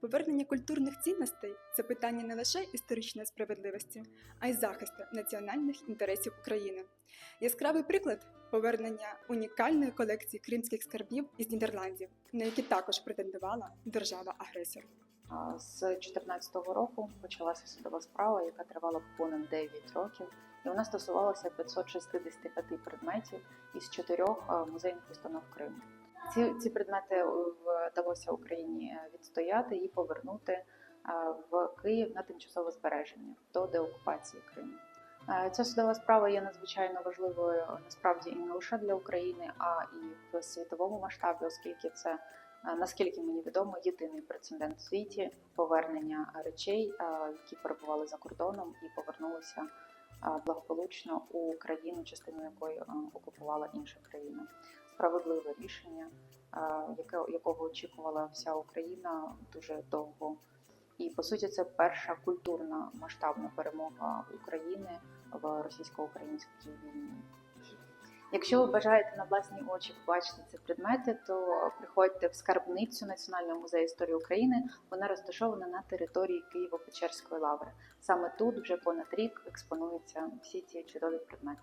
Повернення культурних цінностей це питання не лише історичної справедливості, а й захисту національних інтересів України. Яскравий приклад повернення унікальної колекції кримських скарбів із Нідерландів, на які також претендувала держава-агресор. З 2014 року почалася судова справа, яка тривала понад 9 років, і вона стосувалася 565 предметів із чотирьох музейних установ Криму. Ці, ці предмети е, вдалося Україні е, відстояти і повернути в Київ на тимчасове збереження до деокупації Криму. Е, Ця судова справа є надзвичайно важливою е, насправді і не лише для України, а і в світовому масштабі, оскільки це Е, Наскільки мені відомо, єдиний прецедент в світі повернення речей, е, які перебували за кордоном і повернулися е, благополучно у країну, частину якої е, окупувала інша країна. Справедливе рішення, е, яке якого очікувала вся Україна дуже довго. І по суті, це перша культурна масштабна перемога України в російсько-українській війні. Якщо ви бажаєте на власні очі побачити ці предмети, то приходьте в скарбницю Національного музею історії України. Вона розташована на території Києво-Печерської лаври. Саме тут вже понад рік експонуються всі ці чудові предмети.